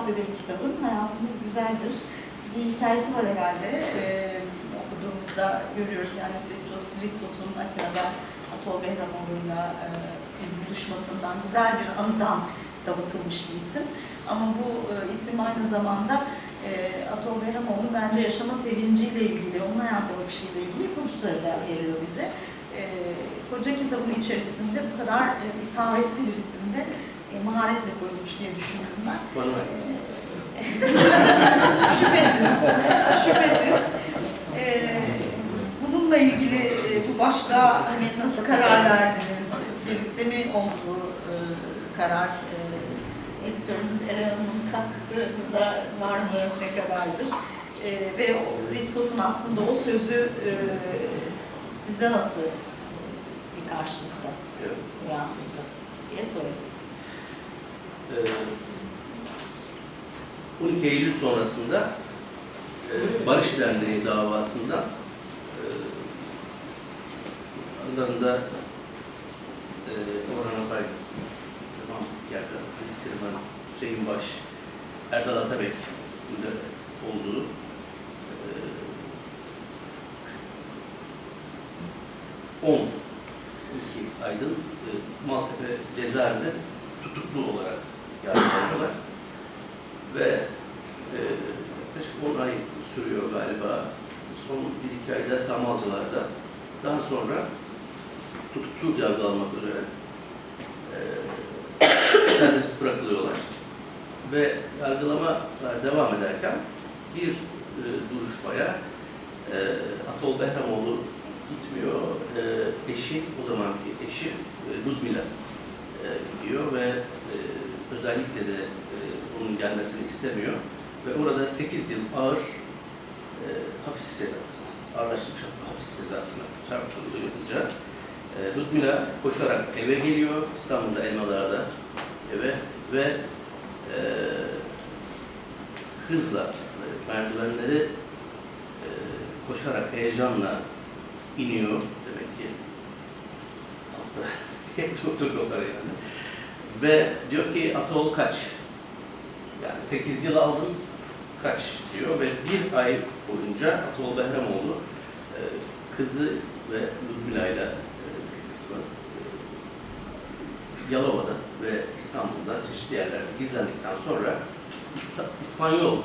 bahsedelim kitabın. Hayatımız güzeldir. Bir hikayesi var herhalde. Ee, okuduğumuzda görüyoruz yani Ritsos- Ritsos'un Atina'da Atol Behramoğlu'yla e, buluşmasından, güzel bir anıdan dağıtılmış bir isim. Ama bu e, isim aynı zamanda e, Atol Behramoğlu bence yaşama sevinciyle ilgili, onun hayata bakışıyla ilgili ipuçları da veriyor bize. E, koca kitabın içerisinde bu kadar e, isabetli bir isimde e, maharetle koyulmuş diye düşündüm ben. E, şüphesiz, şüphesiz. E, bununla ilgili e, bu başka hani nasıl karar verdiniz? Birlikte mi oldu bu e, karar? E, editörümüz Eren Hanım'ın katkısı burada var mı? Ne kadardır? E, ve Ritsos'un aslında o sözü e, sizde nasıl bir karşılıkta Evet. uyandırdı diye sorayım. Ee, 12 Eylül sonrasında e, Barış Derneği davasında e, aralarında e, Orhan Apay, Tamam Yerden, Ali Sirman, Hüseyin Baş, Erdal Atabek olduğu e, 10 iki aydın e, Maltepe cezaevinde tutuklu olarak yargılanıyorlar. Ve e, yaklaşık 10 ay sürüyor galiba. Son bir iki ayda Samalcılar'da. Daha sonra tutuksuz yargılanmak üzere e, serbest bırakılıyorlar. Ve yargılamalar devam ederken bir e, duruşmaya e, Atol Behramoğlu gitmiyor. E, eşi, o zamanki eşi e, Ludmila e, gidiyor ve e, özellikle de e, onun gelmesini istemiyor. Ve orada 8 yıl ağır e, hapis cezası, ağırlaştırmış hapis cezasına çarptırılınca e, Ludmila koşarak eve geliyor, İstanbul'da Elmalar'da eve ve e, hızla e, merdivenleri e, koşarak heyecanla iniyor demek ki. Altta tutuyorlar yani. Ve diyor ki Atol kaç? Yani 8 yıl aldın kaç diyor ve bir ay boyunca Atol Behramoğlu e, kızı ve Ludmila ile kısmı e, Yalova'da ve İstanbul'da çeşitli yerlerde gizlendikten sonra İspanyol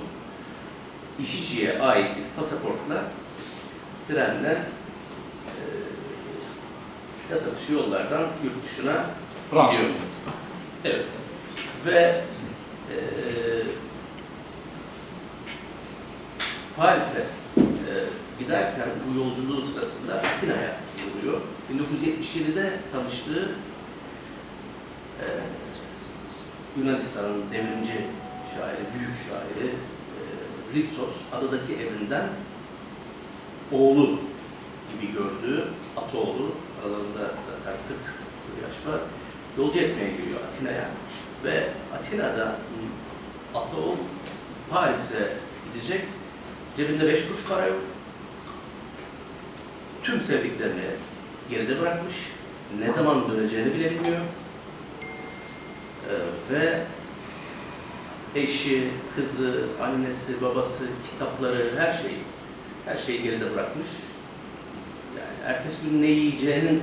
işçiye ait bir pasaportla trenle e, yasa dışı yollardan yurt dışına Fransa. gidiyor. Ve e, Paris'e e, giderken bu yolculuğu sırasında Atina'ya uğruyor. 1977'de tanıştığı e, Yunanistan'ın devrimci şairi, büyük şairi e, Ritsos adadaki evinden oğlu gibi gördüğü Atoğlu, aralarında zaten 40 küsur yaş var, yolcu etmeye geliyor Atina'ya. Ve Atina'da Atoğlu Paris'e gidecek, cebinde beş kuruş para yok, tüm sevdiklerini geride bırakmış, ne zaman döneceğini bile bilmiyor. Ee, ve eşi, kızı, annesi, babası, kitapları, her şeyi, her şeyi geride bırakmış. Yani ertesi gün ne yiyeceğinin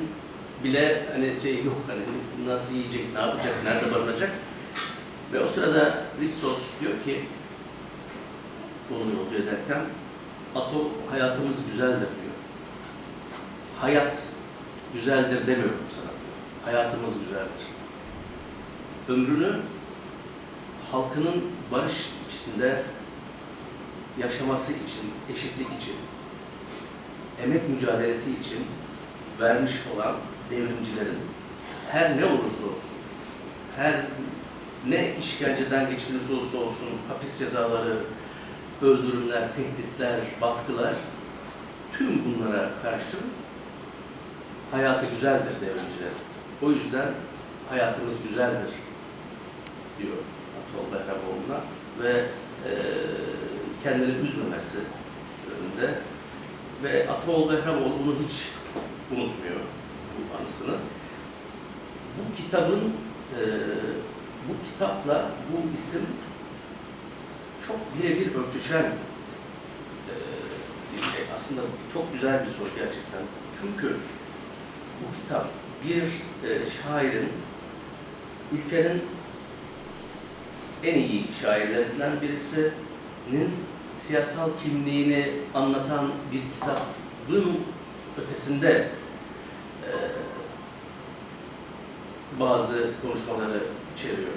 bile hani şey yok hani nasıl yiyecek, ne yapacak, nerede barınacak. Ve o sırada Ritsos diyor ki onu yolcu ederken Ato hayatımız güzeldir diyor. Hayat güzeldir demiyorum sana diyor. Hayatımız güzeldir. Ömrünü halkının barış içinde yaşaması için, eşitlik için, emek mücadelesi için vermiş olan devrimcilerin her ne olursa olsun, her ne işkenceden geçirilmiş olursa olsun, hapis cezaları, öldürümler, tehditler, baskılar, tüm bunlara karşı hayatı güzeldir devrimciler. O yüzden hayatımız güzeldir diyor Atol Behramoğlu'na ve e, kendini üzmemesi önünde ve Atol Behramoğlu bunu hiç unutmuyor anısını. Bu kitabın e, bu kitapla bu isim çok birebir örtüşen e, şey. Aslında çok güzel bir soru gerçekten. Çünkü bu kitap bir e, şairin ülkenin en iyi şairlerinden birisinin siyasal kimliğini anlatan bir kitabın ötesinde e, bazı konuşmaları içeriyor.